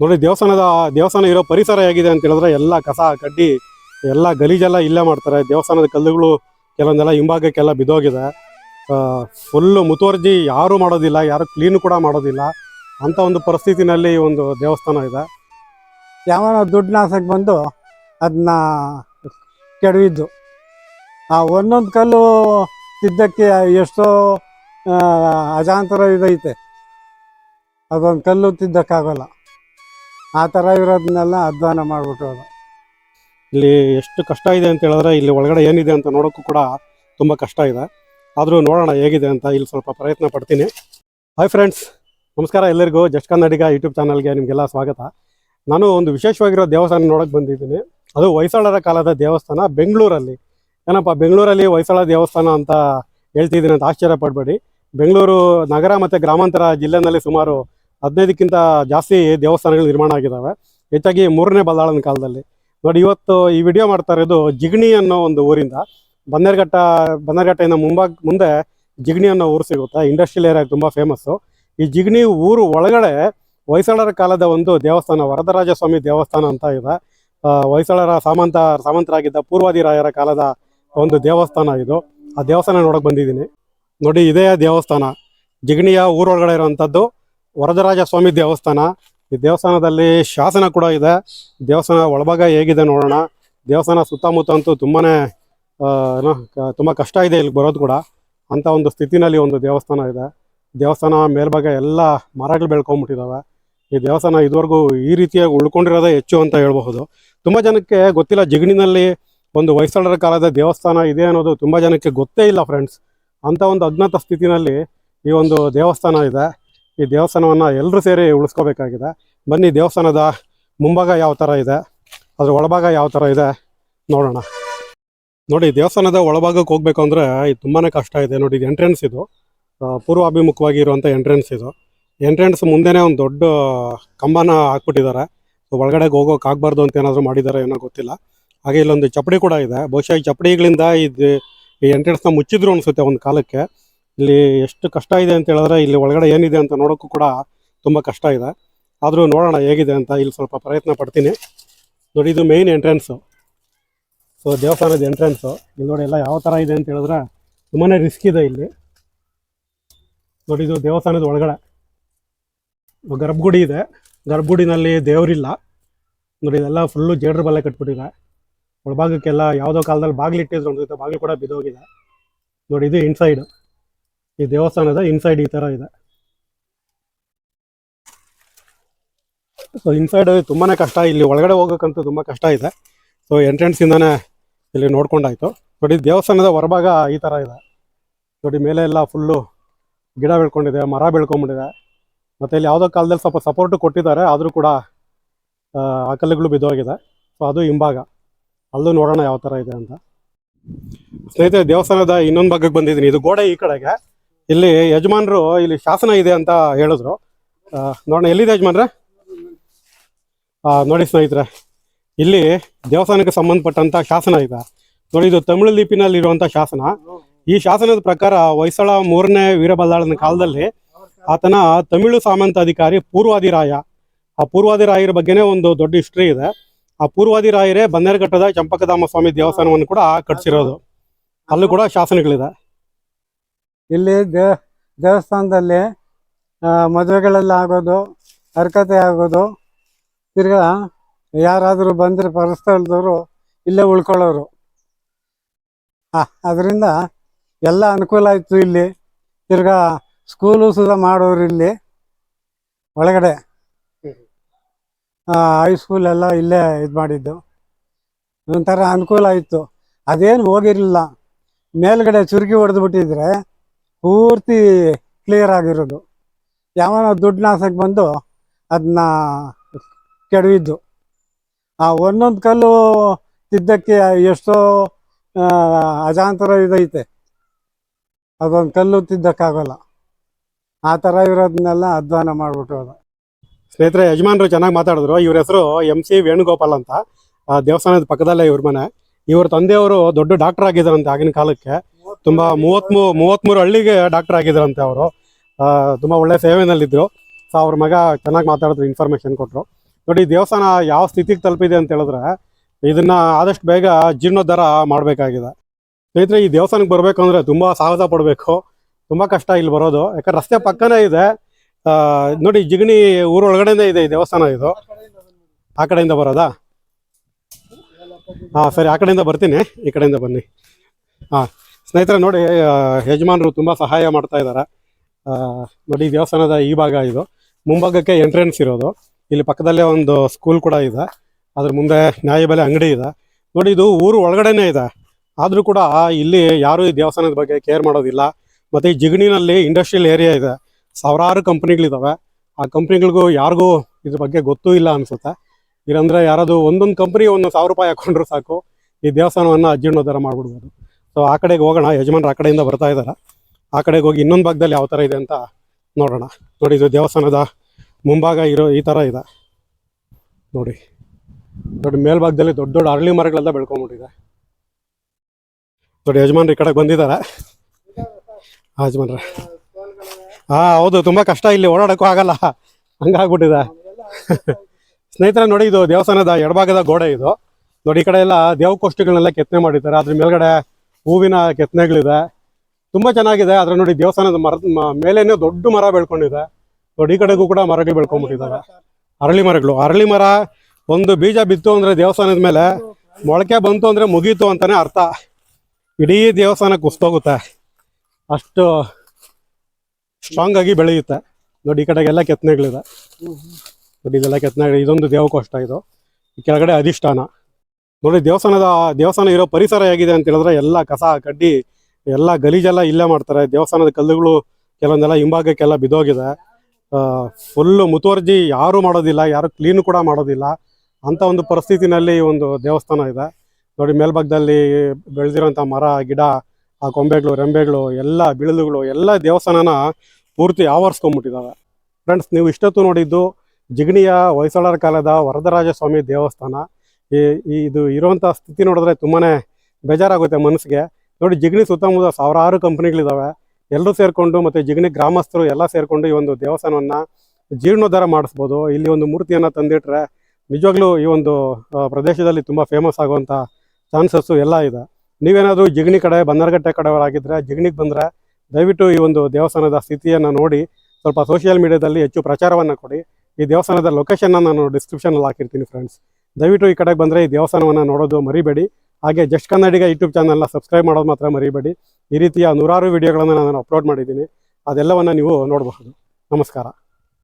ನೋಡಿ ದೇವಸ್ಥಾನದ, ದೇವಸ್ಥಾನ ಇರೋ ಪರಿಸರ ಹೇಗಿದೆ ಅಂತ ಹೇಳಿದ್ರೆ ಎಲ್ಲ ಕಸ, ಕಡ್ಡಿ, ಎಲ್ಲ ಗಲೀಜೆಲ್ಲ ಇಲ್ಲೇ ಮಾಡ್ತಾರೆ. ದೇವಸ್ಥಾನದ ಕಲ್ಲುಗಳು ಕೆಲವೊಂದೆಲ್ಲ ಹಿಂಭಾಗಕ್ಕೆಲ್ಲ ಬಿದ್ದೋಗಿದೆ. ಫುಲ್ಲು ಮುತುವರ್ಜಿ ಯಾರೂ ಮಾಡೋದಿಲ್ಲ, ಯಾರು ಕ್ಲೀನ್ ಕೂಡ ಮಾಡೋದಿಲ್ಲ. ಅಂತ ಒಂದು ಪರಿಸ್ಥಿತಿನಲ್ಲಿ ಒಂದು ದೇವಸ್ಥಾನ ಇದೆ. ಯಾವನೋ ದುಡ್ಡನ್ನ ಬಂದು ಅದನ್ನ ಕೆಡವಿದ್ದು. ಆ ಒಂದೊಂದು ಕಲ್ಲು ತಿದ್ದಕ್ಕೆ ಎಷ್ಟೋ ಅಜಾಂತರ ಇದೈತೆ. ಅದೊಂದು ಕಲ್ಲು ತಿದ್ದಕ್ಕಾಗಲ್ಲ. ಆ ಥರ ಇರೋದನ್ನೆಲ್ಲ ಅಧ್ವಾನ ಮಾಡಿಬಿಟ್ಟು ಇಲ್ಲಿ ಎಷ್ಟು ಕಷ್ಟ ಇದೆ ಅಂತ ಹೇಳಿದ್ರೆ ಇಲ್ಲಿ ಒಳಗಡೆ ಏನಿದೆ ಅಂತ ನೋಡೋಕ್ಕೂ ಕೂಡ ತುಂಬ ಕಷ್ಟ ಇದೆ. ಆದರೂ ನೋಡೋಣ ಹೇಗಿದೆ ಅಂತ ಇಲ್ಲಿ ಸ್ವಲ್ಪ ಪ್ರಯತ್ನ ಪಡ್ತೀನಿ. ಹಾಯ್ ಫ್ರೆಂಡ್ಸ್ ನಮಸ್ಕಾರ ಎಲ್ಲರಿಗೂ. ಜಸ್ಟ್ ಕನ್ನಡಿಗ ಯೂಟ್ಯೂಬ್ ಚಾನಲ್ಗೆ ನಿಮಗೆಲ್ಲ ಸ್ವಾಗತ. ನಾನು ಒಂದು ವಿಶೇಷವಾಗಿರೋ ದೇವಸ್ಥಾನ ನೋಡೋಕೆ ಬಂದಿದ್ದೀನಿ. ಅದು ಹೊಯ್ಸಳರ ಕಾಲದ ದೇವಸ್ಥಾನ ಬೆಂಗಳೂರಲ್ಲಿ. ಏನಪ್ಪ, ಬೆಂಗಳೂರಲ್ಲಿ ಹೊಯ್ಸಳ ದೇವಸ್ಥಾನ ಅಂತ ಹೇಳ್ತಿದ್ದೀನಿ ಅಂತ ಆಶ್ಚರ್ಯ ಪಡಬೇಡಿ. ಬೆಂಗಳೂರು ನಗರ ಮತ್ತು ಗ್ರಾಮಾಂತರ ಜಿಲ್ಲೆನಲ್ಲಿ ಸುಮಾರು ಹದಿನೈದಕ್ಕಿಂತ ಜಾಸ್ತಿ ದೇವಸ್ಥಾನಗಳು ನಿರ್ಮಾಣ ಆಗಿದ್ದಾವೆ ಹೆಚ್ಚಾಗಿ ಮೂರನೇ ಬಲ್ಲಾಳನ ಕಾಲದಲ್ಲಿ. ನೋಡಿ, ಇವತ್ತು ಈ ವಿಡಿಯೋ ಮಾಡ್ತಾ ಇರೋದು ಜಿಗಣಿ ಅನ್ನೋ ಒಂದು ಊರಿಂದ. ಬನ್ನೇರ್ಘಟ್ಟ, ಬನ್ನೇರ್ಘಟ್ಟೆಯಿಂದ ಮುಂಭಾಗ ಮುಂದೆ ಜಿಗಣಿ ಅನ್ನೋ ಊರು ಸಿಗುತ್ತೆ. ಇಂಡಸ್ಟ್ರಿಯಲ್ ಏರಿಯಾ ತುಂಬ ಫೇಮಸ್ಸು ಈ ಜಿಗಣಿ ಊರು ಒಳಗಡೆ ಹೊಯ್ಸಳರ ಕಾಲದ ಒಂದು ದೇವಸ್ಥಾನ ವರದರಾಜ ಸ್ವಾಮಿ ದೇವಸ್ಥಾನ ಅಂತ ಇದೆ. ಹೊಯ್ಸಳರ ಸಾಮಂತ, ಸಾಮಂತರಾಗಿದ್ದ ಪೂರ್ವಾದಿರಾಯರ ಕಾಲದ ಒಂದು ದೇವಸ್ಥಾನ ಇದು. ಆ ದೇವಸ್ಥಾನ ನೋಡಕ್ಕೆ ಬಂದಿದ್ದೀನಿ. ನೋಡಿ, ಇದೇ ದೇವಸ್ಥಾನ. ಜಿಗಣಿಯ ಊರೊಳಗಡೆ ಇರುವಂಥದ್ದು ವರದರಾಜ ಸ್ವಾಮಿ ದೇವಸ್ಥಾನ. ಈ ದೇವಸ್ಥಾನದಲ್ಲಿ ಶಾಸನ ಕೂಡ ಇದೆ. ದೇವಸ್ಥಾನ ಒಳಭಾಗ ಹೇಗಿದೆ ನೋಡೋಣ. ದೇವಸ್ಥಾನ ಸುತ್ತಮುತ್ತ ಅಂತೂ ತುಂಬ ತುಂಬಾ ಕಷ್ಟ ಇದೆ ಇಲ್ಲಿ ಬರೋದು ಕೂಡ. ಅಂತ ಒಂದು ಸ್ಥಿತಿನಲ್ಲಿ ಒಂದು ದೇವಸ್ಥಾನ ಇದೆ. ದೇವಸ್ಥಾನ ಮೇಲ್ಭಾಗ ಎಲ್ಲ ಮರಗಳು ಬೆಳ್ಕೊಂಡ್ಬಿಟ್ಟಿದಾವೆ ಈ ದೇವಸ್ಥಾನ ಇದುವರೆಗೂ ಈ ರೀತಿಯಾಗಿ ಉಳ್ಕೊಂಡಿರೋದೇ ಹೆಚ್ಚು ಅಂತ ಹೇಳ್ಬಹುದು. ತುಂಬ ಜನಕ್ಕೆ ಗೊತ್ತಿಲ್ಲ, ಜಿಗಣಿನಲ್ಲಿ ಒಂದು ಹೊಯ್ಸಳರ ಕಾಲದ ದೇವಸ್ಥಾನ ಇದೆ ಅನ್ನೋದು ತುಂಬ ಜನಕ್ಕೆ ಗೊತ್ತೇ ಇಲ್ಲ ಫ್ರೆಂಡ್ಸ್ ಅಂಥ ಒಂದು ಅಜ್ಞಾತ ಸ್ಥಿತಿನಲ್ಲಿ ಈ ಒಂದು ದೇವಸ್ಥಾನ ಇದೆ. ಈ ದೇವಸ್ಥಾನವನ್ನು ಎಲ್ಲರೂ ಸೇರಿ ಉಳಿಸ್ಕೋಬೇಕಾಗಿದೆ. ಬನ್ನಿ ದೇವಸ್ಥಾನದ ಮುಂಭಾಗ ಯಾವ ಥರ ಇದೆ? ಅದ್ರ ಒಳಭಾಗ ಯಾವ ಥರ ಇದೆ? ನೋಡೋಣ. ನೋಡಿ, ದೇವಸ್ಥಾನದ ಒಳಭಾಗಕ್ಕೆ ಹೋಗ್ಬೇಕು ಅಂದರೆ ಇದು ತುಂಬಾ ಕಷ್ಟ ಇದೆ. ನೋಡಿ, ಇದು ಎಂಟ್ರೆನ್ಸ್ ಇದು. ಪೂರ್ವಾಭಿಮುಖವಾಗಿ ಇರುವಂಥ ಎಂಟ್ರೆನ್ಸ್ ಇದು. ಎಂಟ್ರೆನ್ಸ್ ಮುಂದೆನೇ ಒಂದು ದೊಡ್ಡ ಕಂಬನ ಹಾಕ್ಬಿಟ್ಟಿದ್ದಾರೆ. ಒಳಗಡೆ ಹೋಗೋಕೆ ಆಗಬಾರ್ದು ಅಂತ ಏನಾದರೂ ಮಾಡಿದ್ದಾರೆ ಏನೋ ಗೊತ್ತಿಲ್ಲ. ಹಾಗೆ ಇಲ್ಲೊಂದು ಚಪ್ಪಡಿ ಕೂಡ ಇದೆ. ಬಹುಶಃ ಈ ಚಪ್ಪಡಿಗಳಿಂದ ಇದು ಈ ಎಂಟ್ರೆನ್ಸ್ನ ಮುಚ್ಚಿದ್ರು ಅನಿಸುತ್ತೆ ಒಂದು ಕಾಲಕ್ಕೆ. ಇಲ್ಲಿ ಎಷ್ಟು ಕಷ್ಟ ಇದೆ ಅಂತ ಹೇಳಿದ್ರೆ ಇಲ್ಲಿ ಒಳಗಡೆ ಏನಿದೆ ಅಂತ ನೋಡೋಕ್ಕೂ ಕೂಡ ತುಂಬ ಕಷ್ಟ ಇದೆ. ಆದರೂ ನೋಡೋಣ ಹೇಗಿದೆ ಅಂತ ಇಲ್ಲಿ ಸ್ವಲ್ಪ ಪ್ರಯತ್ನ ಪಡ್ತೀನಿ. ನೋಡಿ, ಇದು ಮೇಯ್ನ್ ಎಂಟ್ರೆನ್ಸು ಸೊ ದೇವಸ್ಥಾನದ ಎಂಟ್ರೆನ್ಸು ಇಲ್ಲಿ ನೋಡಿ ಎಲ್ಲ ಯಾವ ಥರ ಇದೆ ಅಂತ ಹೇಳಿದ್ರೆ ತುಂಬಾ ರಿಸ್ಕ್ ಇದೆ ಇಲ್ಲಿ. ನೋಡಿ, ಇದು ದೇವಸ್ಥಾನದ ಒಳಗಡೆ. ಗರ್ಭಗುಡಿ ಇದೆ. ಗರ್ಭಗುಡಿನಲ್ಲಿ ದೇವರಿಲ್ಲ. ನೋಡಿ, ಇದೆಲ್ಲ ಫುಲ್ಲು ಜೇಡ್ರ ಬಲ್ಲೆ ಕಟ್ಬಿಟ್ಟಿದೆ. ಒಳಭಾಗಕ್ಕೆಲ್ಲ ಯಾವುದೋ ಕಾಲದಲ್ಲಿ ಬಾಗಿಲು ಇಟ್ಟಿದ್ರು ಅನ್ಸುತ್ತೆ ಬಾಗಿಲು ಕೂಡ ಬಿದ್ದೋಗಿದೆ. ನೋಡಿ, ಇದು ಇನ್ಸೈಡ್ ಈ ದೇವಸ್ಥಾನದ ಇನ್ಸೈಡ್ ಈ ಥರ ಇದೆ. ಸೊ ಇನ್ಸೈಡ್ ತುಂಬಾ ಕಷ್ಟ. ಇಲ್ಲಿ ಒಳಗಡೆ ಹೋಗೋಕ್ಕಂತೂ ತುಂಬ ಕಷ್ಟ ಇದೆ. ಸೊ ಎಂಟ್ರೆನ್ಸಿಂದನೇ ಇಲ್ಲಿ ನೋಡ್ಕೊಂಡಾಯ್ತು. ನೋಡಿ ದೇವಸ್ಥಾನದ ಹೊರಭಾಗ ಈ ಥರ ಇದೆ. ನೋಡಿ ಮೇಲೆ ಎಲ್ಲ ಫುಲ್ಲು ಗಿಡ ಬೆಳ್ಕೊಂಡಿದೆ ಮರ ಬೆಳ್ಕೊಂಬಿಟ್ಟಿದೆ. ಮತ್ತು ಇಲ್ಲಿ ಯಾವುದೋ ಕಾಲದಲ್ಲಿ ಸ್ವಲ್ಪ ಸಪೋರ್ಟ್ ಕೊಟ್ಟಿದ್ದಾರೆ. ಆದರೂ ಕೂಡ ಆ, ಕಲ್ಲುಗಳು ಬಿದ್ದೋಗಿದೆ. ಸೊ ಅದು ಹಿಂಭಾಗ. ಅಲ್ಲೂ ನೋಡೋಣ ಯಾವ ಥರ ಇದೆ ಅಂತ. ಸ್ನೇಹಿತರೆ ದೇವಸ್ಥಾನದ ಇನ್ನೊಂದು ಭಾಗಕ್ಕೆ ಬಂದಿದ್ದೀನಿ. ಇದು ಗೋಡೆ ಈ ಕಡೆಗೆ. ಇಲ್ಲಿ ಯಜಮಾನರು ಇಲ್ಲಿ ಶಾಸನ ಇದೆ ಅಂತ ಹೇಳಿದ್ರು. ನೋಡೋಣ, ಎಲ್ಲಿದೆ ಯಜಮಾನ್ರೆ? ನೋಡಿ ಸ್ನೇಹಿತರೆ, ಇಲ್ಲಿ ದೇವಸ್ಥಾನಕ್ಕೆ ಸಂಬಂಧಪಟ್ಟಂತ ಶಾಸನ ಇದೆ. ನೋಡಿ, ಇದು ತಮಿಳು ಲಿಪಿನಲ್ಲಿ ಇರುವಂತ ಶಾಸನ. ಈ ಶಾಸನದ ಪ್ರಕಾರ ಹೊಯ್ಸಳ ಮೂರನೇ ವೀರಬಲ್ಲಾಳನ ಕಾಲದಲ್ಲಿ ಆತನ ತಮಿಳು ಸಾಮಂತಾಧಿಕಾರಿ ಪೂರ್ವಾದಿರಾಯ ಆ ಪೂರ್ವಾದಿರಾಯರ ಬಗ್ಗೆನೇ ಒಂದು ದೊಡ್ಡ ಹಿಸ್ಟ್ರಿ ಇದೆ. ಆ ಪೂರ್ವಾದಿರಾಯರೇ ಬನ್ನೇರಘಟ್ಟದ ಚಂಪಕಧಾಮ ಸ್ವಾಮಿ ದೇವಸ್ಥಾನವನ್ನು ಕೂಡ ಕಟ್ಸಿರೋದು ಅಲ್ಲೂ ಕೂಡ ಶಾಸನಗಳಿದೆ. ಇಲ್ಲಿ ದೇ ದೇವಸ್ಥಾನದಲ್ಲಿ ಮದುವೆಗಳೆಲ್ಲ ಆಗೋದು, ಹರಕತೆ ಆಗೋದು. ತಿರ್ಗಾ, ಯಾರಾದರೂ ಬಂದರೆ ಪರಸ್ಥಳದವರು ಇಲ್ಲೇ ಉಳ್ಕೊಳ್ಳೋರು. ಅದರಿಂದ ಎಲ್ಲ ಅನುಕೂಲ ಆಯಿತು ಇಲ್ಲಿ. ತಿರ್ಗಾ, ಸ್ಕೂಲು ಸುದ ಮಾಡೋರು ಇಲ್ಲಿ, ಒಳಗಡೆ. ಹೈಸ್ಕೂಲ್ ಎಲ್ಲ ಇಲ್ಲೇ ಇದು ಮಾಡಿದ್ದು. ಒಂಥರ ಅನುಕೂಲ ಆಯಿತು. ಅದೇನು ಹೋಗಿರಲಿಲ್ಲ. ಮೇಲ್ಗಡೆ ಚುರುಕಿ ಹೊಡೆದು ಬಿಟ್ಟಿದ್ರೆ ಪೂರ್ತಿ ಕ್ಲಿಯರ್ ಆಗಿರೋದು. ಯಾವನೋ ದುಡ್ಡು ನಾಸಕ್ಕೆ ಬಂದು ಅದನ್ನ ಕೆಡವಿದ್ದು. ಆ ಒಂದೊಂದು ಕಲ್ಲು ತಿದ್ದಕ್ಕೆ ಎಷ್ಟೋ ಅಜಾಂತರ ಇದೈತೆ. ಅದೊಂದು ಕಲ್ಲು ತಿದ್ದಕ್ಕಾಗಲ್ಲ. ಆ ಥರ ಇರೋದನ್ನೆಲ್ಲ ಅಧ್ವಾನ ಮಾಡಿಬಿಟ್ಟು ಸ್ನೇಹಿತರೆ, ಯಜಮಾನರು ಚೆನ್ನಾಗಿ ಮಾತಾಡಿದ್ರು. ಇವ್ರ ಹೆಸರು ಎಂ ಸಿ ವೇಣುಗೋಪಾಲ್ ಅಂತ. ದೇವಸ್ಥಾನದ ಪಕ್ಕದಲ್ಲೇ ಇವ್ರ ಮನೆ. ಇವ್ರ ತಂದೆಯವರು ದೊಡ್ಡ ಡಾಕ್ಟರ್ ಆಗಿದ್ದಾರಂತೆ ಆಗಿನ ಕಾಲಕ್ಕೆ. ತುಂಬಾ ಮೂವತ್ಮೂ, ಮೂವತ್ಮೂರು ಹಳ್ಳಿಗೆ ಡಾಕ್ಟರ್ ಆಗಿದ್ರಂತೆ ಅವರು. ತುಂಬಾ ಒಳ್ಳೆ ಸೇವೆನಲ್ಲಿದ್ದರು ಸೊ ಅವ್ರ ಮಗ ಚೆನ್ನಾಗಿ ಮಾತಾಡಿದ್ರು ಇನ್ಫಾರ್ಮೇಶನ್ ಕೊಟ್ಟರು ನೋಡಿ, ದೇವಸ್ಥಾನ ಯಾವ ಸ್ಥಿತಿಗೆ ತಲುಪಿದೆ ಅಂತ ಹೇಳಿದ್ರೆ, ಇದನ್ನ ಆದಷ್ಟು ಬೇಗ ಜೀರ್ಣೋದ್ಧಾರ ಮಾಡಬೇಕಾಗಿದೆ. ಸ್ನೇಹಿತರೆ, ಈ ದೇವಸ್ಥಾನಕ್ಕೆ ಬರಬೇಕು ಅಂದ್ರೆ ತುಂಬಾ ಸಾಹಸ ಪಡಬೇಕು. ತುಂಬಾ ಕಷ್ಟ ಇಲ್ಲಿ ಬರೋದು. ಯಾಕಂದ್ರೆ ರಸ್ತೆ ಪಕ್ಕನೇ ಇದೆ. ನೋಡಿ, ಜಿಗಣಿ ಊರೊಳಗಡೆನೇ ಇದೆ ಈ ದೇವಸ್ಥಾನ ಇದು. ಆ ಕಡೆಯಿಂದ ಬರೋದಾ? ಹಾ, ಸರಿ, ಆ ಕಡೆಯಿಂದ ಬರ್ತೀನಿ. ಈ ಕಡೆಯಿಂದ ಬನ್ನಿ. ಹಾ. ಸ್ನೇಹಿತರೆ, ನೋಡಿ ಯಜಮಾನರು ತುಂಬಾ ಸಹಾಯ ಮಾಡ್ತಾ ಇದ್ದಾರೆ ನೋಡಿ, ದೇವಸ್ಥಾನದ ಈ ಭಾಗ ಇದು. ಮುಂಭಾಗಕ್ಕೆ ಎಂಟ್ರೆನ್ಸ್ ಇರೋದು. ಇಲ್ಲಿ ಪಕ್ಕದಲ್ಲೇ ಒಂದು ಸ್ಕೂಲ್ ಕೂಡ ಇದೆ. ಅದ್ರ ಮುಂದೆ ನ್ಯಾಯಬೆಲೆ ಅಂಗಡಿ ಇದೆ. ನೋಡಿ, ಇದು ಊರು ಒಳಗಡೆನೇ ಇದೆ. ಆದರೂ ಕೂಡ ಇಲ್ಲಿ ಯಾರು ಈ ದೇವಸ್ಥಾನದ ಬಗ್ಗೆ ಕೇರ್ ಮಾಡೋದಿಲ್ಲ. ಮತ್ತು ಈ ಜಿಗಣಿನಲ್ಲಿ ಇಂಡಸ್ಟ್ರಿಯಲ್ ಏರಿಯಾ ಇದೆ. ಸಾವಿರಾರು ಕಂಪ್ನಿಗಳಿದಾವೆ ಆ ಕಂಪ್ನಿಗಳಿಗೂ ಯಾರಿಗೂ ಇದ್ರ ಬಗ್ಗೆ ಗೊತ್ತೂ ಇಲ್ಲ ಅನಿಸುತ್ತೆ. ಇಲ್ಲಂದ್ರೆ ಯಾರಾದ್ರು ಒಂದೊಂದು ಕಂಪ್ನಿ ಒಂದು ಸಾವಿರ ರೂಪಾಯಿ ಹಾಕೊಂಡ್ರು ಸಾಕು. ಈ ದೇವಸ್ಥಾನವನ್ನು ಅಜೀರ್ಣೋದ್ಧಾರ ಮಾಡ್ಬಿಡ್ಬೋದು. ಸೊ ಆ ಕಡೆಗೆ ಹೋಗೋಣ. ಯಜಮಾನ್ರು ಆ ಕಡೆಯಿಂದ ಬರ್ತಾ ಇದ್ದಾರೆ ಆ ಕಡೆಗೆ ಹೋಗಿ ಇನ್ನೊಂದು ಭಾಗದಲ್ಲಿ ಯಾವ ಥರ ಇದೆ ಅಂತ ನೋಡೋಣ. ನೋಡಿ, ಇದು ದೇವಸ್ಥಾನದ ಮುಂಭಾಗ ಇರೋ ಈ ಥರ ಇದೆ. ನೋಡಿ, ದೊಡ್ಡ ಮೇಲ್ಭಾಗದಲ್ಲಿ ದೊಡ್ಡ ದೊಡ್ಡ ಅರಳಿ ಮರಗಳೆಲ್ಲ ಬೆಳ್ಕೊಂಬಿಟ್ಟಿದೆ. ನೋಡಿ, ಯಜಮಾನ್ರು ಈ ಕಡೆಗೆ ಬಂದಿದ್ದಾರೆ. ಯಜಮಾನ್ರೆ. ಹಾ ಹೌದು, ತುಂಬಾ ಕಷ್ಟ ಇಲ್ಲಿ ಓಡಾಡೋಕ್ಕೂ ಆಗಲ್ಲ. ಹಂಗಾಗ್ಬಿಟ್ಟಿದೆ. ಸ್ನೇಹಿತರ, ನೋಡಿ, ಇದು ದೇವಸ್ಥಾನದ ಎಡಭಾಗದ ಗೋಡೆ ಇದು. ನೋಡಿ, ಈ ಕಡೆ ಎಲ್ಲ ದೇವಕೋಷ್ಠಿಗಳನ್ನೆಲ್ಲ ಕೆತ್ತನೆ ಮಾಡಿದ್ದಾರೆ. ಅದ್ರ ಮೇಲ್ಗಡೆ ಹೂವಿನ ಕೆತ್ತನೆಗಳಿದೆ. ತುಂಬಾ ಚೆನ್ನಾಗಿದೆ. ಆದರೆ ನೋಡಿ ದೇವಸ್ಥಾನದ ಮರದ ಮೇಲೇನೆ ದೊಡ್ಡ ಮರ ಬೆಳ್ಕೊಂಡಿದೆ. ದೊಡ್ಡ ಈ ಕಡೆಗೂ ಕೂಡ ಮರಗಳು ಬೆಳ್ಕೊಂಡ್ಬಿಟ್ಟಿದ್ದಾವೆ ಅರಳಿ ಮರಗಳು. ಅರಳಿ ಮರ ಒಂದು ಬೀಜ ಬಿತ್ತು ಅಂದ್ರೆ ದೇವಸ್ಥಾನದ ಮೇಲೆ ಮೊಳಕೆ ಬಂತು ಅಂದ್ರೆ ಮುಗೀತು ಅಂತಾನೆ ಅರ್ಥ. ಇಡೀ ದೇವಸ್ಥಾನ ಕುಸ್ತೋಗುತ್ತೆ ಅಷ್ಟು ಸ್ಟ್ರಾಂಗ್ ಆಗಿ ಬೆಳೆಯುತ್ತೆ. ನೋಡಿ ಈ ಕಡೆಗೆಲ್ಲ ಕೆತ್ತನೆಗಳಿದೆ. ನೋಡಿ ಇದೆಲ್ಲ ಕೆತ್ತನೆ ಇದೊಂದು ದೇವಕೋಷ್ಟ ಇದು. ಕೆಳಗಡೆ ಅಧಿಷ್ಠಾನ. ನೋಡಿ, ದೇವಸ್ಥಾನದ, ದೇವಸ್ಥಾನ ಇರೋ ಪರಿಸರ ಹೇಗಿದೆ ಅಂತ ಹೇಳಿದ್ರೆ ಎಲ್ಲ ಕಸ, ಕಡ್ಡಿ, ಎಲ್ಲ ಗಲೀಜೆಲ್ಲ ಇಲ್ಲೇ ಮಾಡ್ತಾರೆ. ದೇವಸ್ಥಾನದ ಕಲ್ಲುಗಳು ಕೆಲವೊಂದೆಲ್ಲ ಹಿಂಭಾಗಕ್ಕೆಲ್ಲ ಬಿದ್ದೋಗಿದೆ. ಫುಲ್ಲು ಮುತುವರ್ಜಿ ಯಾರು ಮಾಡೋದಿಲ್ಲ, ಯಾರು ಕ್ಲೀನ್ ಕೂಡ ಮಾಡೋದಿಲ್ಲ. ಅಂತ ಒಂದು ಪರಿಸ್ಥಿತಿನಲ್ಲಿ ಒಂದು ದೇವಸ್ಥಾನ ಇದೆ. ನೋಡಿ, ಮೇಲ್ಭಾಗದಲ್ಲಿ ಬೆಳೆದಿರೋಂಥ ಮರ, ಗಿಡ, ಆ ಕೊಂಬೆಗಳು, ರೆಂಬೆಗಳು, ಎಲ್ಲ ಬಿಳಿದುಗಳು ಎಲ್ಲ ದೇವಸ್ಥಾನನ ಪೂರ್ತಿ ಆವರಿಸ್ಕೊಂಡ್ಬಿಟ್ಟಿದ್ದಾವೆ. ಫ್ರೆಂಡ್ಸ್ ನೀವು ಇಷ್ಟೊತ್ತು ನೋಡಿದ್ದು ಜಿಗಣಿಯ ಹೊಯ್ಸಳರ ಕಾಲದ ವರದರಾಜ ಸ್ವಾಮಿ ದೇವಸ್ಥಾನ. ಈ ಇದು ಇರುವಂಥ ಸ್ಥಿತಿ ನೋಡಿದ್ರೆ ತುಂಬಾನೇ ಬೇಜಾರಾಗುತ್ತೆ ಮನಸ್ಸಿಗೆ. ನೋಡಿ, ಜಿಗಣಿ ಸುತ್ತಮುತ್ತ ಸಾವಿರಾರು ಕಂಪ್ನಿಗಳಿದ್ದಾವೆ ಎಲ್ಲರೂ ಸೇರಿಕೊಂಡು ಮತ್ತು ಜಿಗಣಿ ಗ್ರಾಮಸ್ಥರು ಎಲ್ಲ ಸೇರಿಕೊಂಡು ಈ ಒಂದು ದೇವಸ್ಥಾನವನ್ನು ಜೀರ್ಣೋದ್ಧಾರ ಮಾಡಿಸ್ಬೋದು. ಇಲ್ಲಿ ಒಂದು ಮೂರ್ತಿಯನ್ನು ತಂದಿಟ್ರೆ ನಿಜವಾಗ್ಲೂ ಈ ಒಂದು ಪ್ರದೇಶದಲ್ಲಿ ತುಂಬ ಫೇಮಸ್ ಆಗುವಂಥ ಚಾನ್ಸಸ್ಸು ಎಲ್ಲ ಇದೆ. ನೀವೇನಾದರೂ ಜಿಗಣಿ ಕಡೆ ಬನ್ನರ್ಗಟ್ಟೆ ಕಡೆಯವರಾಗಿದ್ದರೆ ಜಿಗಣಿಗೆ ಬಂದರೆ ದಯವಿಟ್ಟು ಈ ಒಂದು ದೇವಸ್ಥಾನದ ಸ್ಥಿತಿಯನ್ನು ನೋಡಿ. ಸ್ವಲ್ಪ ಸೋಷಿಯಲ್ ಮೀಡಿಯಾದಲ್ಲಿ ಹೆಚ್ಚು ಪ್ರಚಾರವನ್ನು ಕೊಡಿ. ಈ ದೇವಸ್ಥಾನದ ಲೊಕೇಶನ್ನ ನಾನು ಡಿಸ್ಕ್ರಿಪ್ಷನಲ್ಲಿ ಹಾಕಿರ್ತೀನಿ ಫ್ರೆಂಡ್ಸ್ ದಯವಿಟ್ಟು ಈ ಕಡೆಗೆ ಬಂದರೆ ಈ ದೇವಸ್ಥಾನವನ್ನು ನೋಡೋದು ಮರಿಬೇಡಿ. ಹಾಗೆ ಜಸ್ಟ್ ಕನ್ನಡಿಗ ಯೂಟ್ಯೂಬ್ ಚಾನಲ್ನ ಸಬ್ಸ್ಕ್ರೈಬ್ ಮಾಡೋದು ಮಾತ್ರ ಮರಿಬೇಡಿ. ಈ ರೀತಿಯ ನೂರಾರು ವಿಡಿಯೋಗಳನ್ನು ನಾನು ಅಪ್ಲೋಡ್ ಮಾಡಿದ್ದೀನಿ. ಅದೆಲ್ಲವನ್ನು ನೀವು ನೋಡಬಹುದು. ನಮಸ್ಕಾರ.